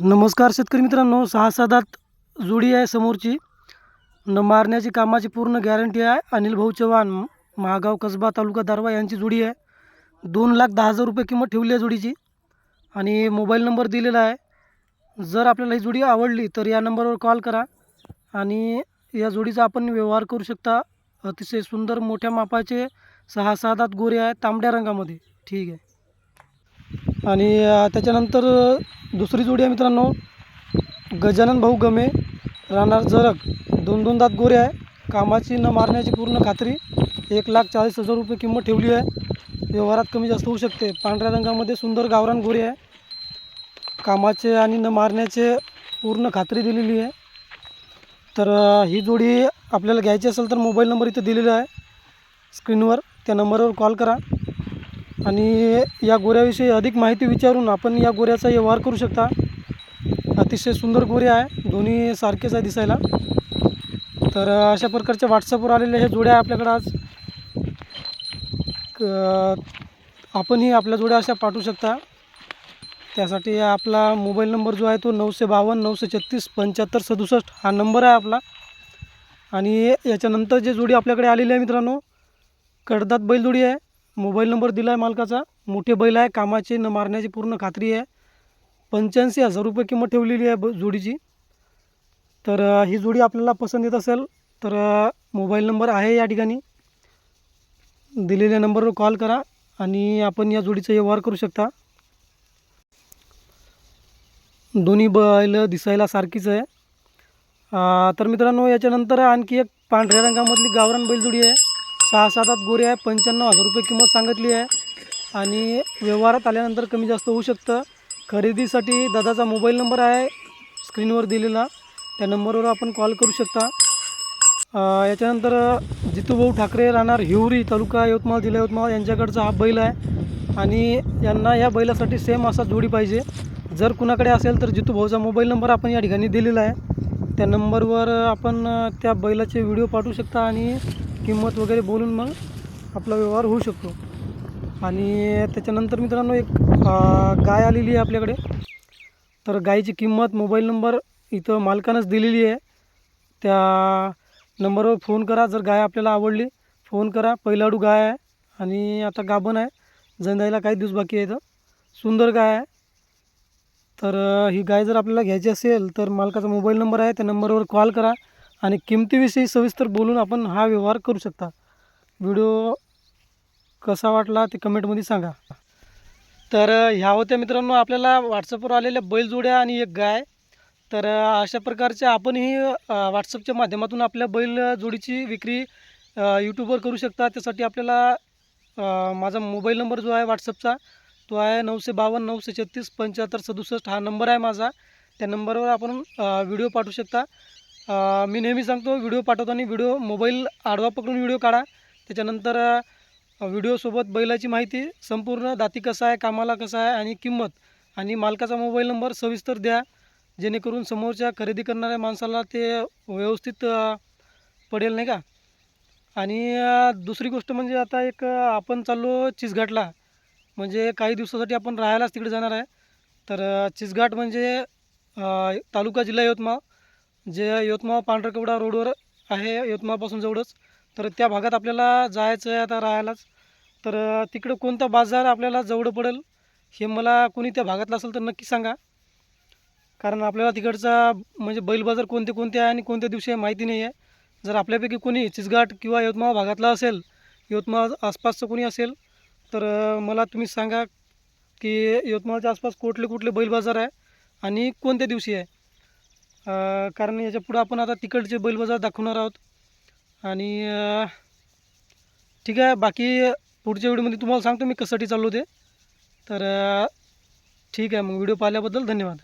नमस्कार शेतकरी मित्रांनो सहा सात जोडी आहे समोरची. न मारण्याची कामाची पूर्ण गॅरंटी आहे. अनिल भाऊ चव्हाण महागाव कसबा तालुका दारवा यांची जोडी आहे. दोन लाख दहा हजार रुपये किंमत ठेवली आहे जोडीची. आणि मोबाईल नंबर दिलेला आहे. जर आपल्याला ही जोडी आवडली तर या नंबरवर कॉल करा. आणि या जोडीचा आपण व्यवहार करू शकता. अतिशय सुंदर मोठ्या मापाचे सहा सात गोरे आहे तांबड्या रंगामध्ये. ठीक आहे. आणि त्याच्यानंतर दुसरी जोडी आहे मित्रांनो. गजानन भाऊ गमे राहणार जरग. दोन दोन दात गोरे आहे. कामाची न मारण्याची पूर्ण खात्री. एक लाख चाळीस हजार रुपये किंमत ठेवली आहे. व्यवहारात कमी जास्त होऊ शकते. पांढऱ्या रंगामध्ये सुंदर गावरान गोरे आहे. कामाचे आणि न मारण्याचे पूर्ण खात्री दिलेली आहे. तर ही जोडी आपल्याला घ्यायची असेल तर मोबाईल नंबर इथे दिलेला आहे. स्क्रीनवर त्या नंबरवर कॉल करा. आणि या गोऱ्याविषयी अधिक माहिती विचारून आपण या गोऱ्याचा व्यवहार करू शकता. अतिशय सुंदर गोऱ्या आहे. दोन्ही सारखेच आहे दिसायला. तर अशा प्रकारच्या व्हॉट्सअपवर आलेले हे जोड्या आहे आपल्याकडं आज. क- आपणही आपल्या जोड्या अशा पाठवू शकता. त्यासाठी आपला मोबाईल नंबर जो आहे तो नऊशे बावन्न नऊशे छत्तीस पंच्याहत्तर सदुसष्ट हा नंबर आहे आपला. आणि याच्यानंतर जे जोडी आपल्याकडे आलेली आहे मित्रांनो कडदात बैलजोडी आहे. मोबाईल नंबर दिला आहे मालकाचा. मोठे बैल आहे कामाचे न मारण्याची पूर्ण खात्री आहे. पंच्याऐंशी हजार रुपये किंमत ठेवलेली आहे ब जोडीची. तर ही जोडी आपल्याला पसंत येत असेल तर मोबाईल नंबर आहे या ठिकाणी. दिलेल्या नंबरवर कॉल करा आणि आपण या जोडीचा व्यवहार करू शकता. दोन्ही बैल दिसायला सारखीच आहे. तर मित्रांनो याच्यानंतर आणखी एक पांढऱ्या रंगामधली गावरान बैलजोडी आहे. सहा सात आत गोरे आहे पंच्याण्णव हजार रुपये किंमत सांगितली आहे. आणि व्यवहारात आल्यानंतर कमी जास्त होऊ शकतं. खरेदीसाठी दादाचा मोबाईल नंबर आहे स्क्रीनवर दिलेला. त्या नंबरवर आपण कॉल करू शकता. याच्यानंतर जितूभाऊ ठाकरे राहणार हिवरी तालुका यवतमाळ जिल्हा यवतमाळ यांच्याकडचा हा बैल आहे. आणि यांना या बैलासाठी सेम असा जोडी पाहिजे. जर कुणाकडे असेल तर जितूभाऊचा मोबाईल नंबर आपण या ठिकाणी दिलेला आहे. त्या नंबरवर आपण त्या बैलाचे व्हिडिओ पाठवू शकता आणि किंमत वगैरे बोलून मग आपला व्यवहार होऊ शकतो. आणि त्याच्यानंतर मित्रांनो एक गाय आलेली आहे आपल्याकडे. तर गायीची किंमत मोबाईल नंबर इथं मालकानंच दिलेली आहे. त्या नंबरवर फोन करा जर गाय आपल्याला आवडली. फोन करा. पहिलाडू गाय आहे आणि आता गाभण आहे. जंदायला काही दिवस बाकी आहे इथं सुंदर गाय आहे. तर ही गाय जर आपल्याला घ्यायची असेल तर मालकाचा मोबाईल नंबर आहे. त्या नंबरवर कॉल करा. आणि किमतीविषयी सविस्तर बोलून आपण हा व्यवहार करू शकता. व्हिडिओ कसा वाटला ते कमेंटमध्ये सांगा. तर ह्या होत्या मित्रांनो आपल्याला व्हॉट्सअपवर आलेल्या बैलजोड्या आणि एक गाय. तर अशा प्रकारच्या आपणही व्हॉट्सअपच्या माध्यमातून आपल्या बैलजोडीची विक्री यूट्यूबवर करू शकता. त्यासाठी आपल्याला माझा मोबाईल नंबर जो आहे व्हॉट्सअपचा तो आहे नऊशे बावन्न नऊशे छत्तीस पंच्याहत्तर सदुसष्ट हा नंबर आहे माझा. त्या नंबरवर आपण व्हिडिओ पाठवू शकता. मी नेहमी सांगतो व्हिडिओ पाठवताना व्हिडिओ मोबाईल आडवा पकडून व्हिडिओ काढा. त्याच्यानंतर व्हिडिओसोबत बैलाची माहिती संपूर्ण दाती कसा आहे कामाला कसा आहे आणि किंमत आणि मालकाचा मोबाईल नंबर सविस्तर द्या जेणेकरून समोरच्या खरेदी करणाऱ्या माणसाला ते व्यवस्थित पडेल नाही का? आणि दुसरी गोष्ट म्हणजे आता एक आपण चाललो चिसघाटला. म्हणजे काही दिवसासाठी आपण राहायलाच तिकडे जाणार आहे. तर चिसघाट म्हणजे तालुका जिल्हा यवतमाळ. जे यवतमाळ पांढरकवडा रोडवर आहे यवतमाळपासून जवळच. तर त्या भागात आपल्याला जायचं आहे आता राहायलाच. तर तिकडं कोणता बाजार आपल्याला जवळ पडेल हे मला कोणी त्या भागातलं असेल तर नक्की सांगा. कारण आपल्याला तिकडचा म्हणजे बैल बाजार कोणते कोणते आहे आणि कोणत्या दिवशी आहे माहिती नाही आहे जर आपल्यापैकी कोणी चिचघाट किंवा यवतमाळ भागातला असेल यवतमाळ आसपासचं कोणी असेल तर मला तुम्ही सांगा की यवतमाळच्या आसपास कुठले कुठले बैल बाजार आहे आणि कोणत्या दिवशी आहे. कारण याच्या पुढं आपण आता तिकडचे बैलबाजार दाखवणार आहोत. आणि ठीक आहे बाकी पुढच्या व्हिडिओमध्ये तुम्हाला सांगतो मी कशासाठी चाललो ते. तर ठीक आहे मग व्हिडिओ पाहिल्याबद्दल धन्यवाद.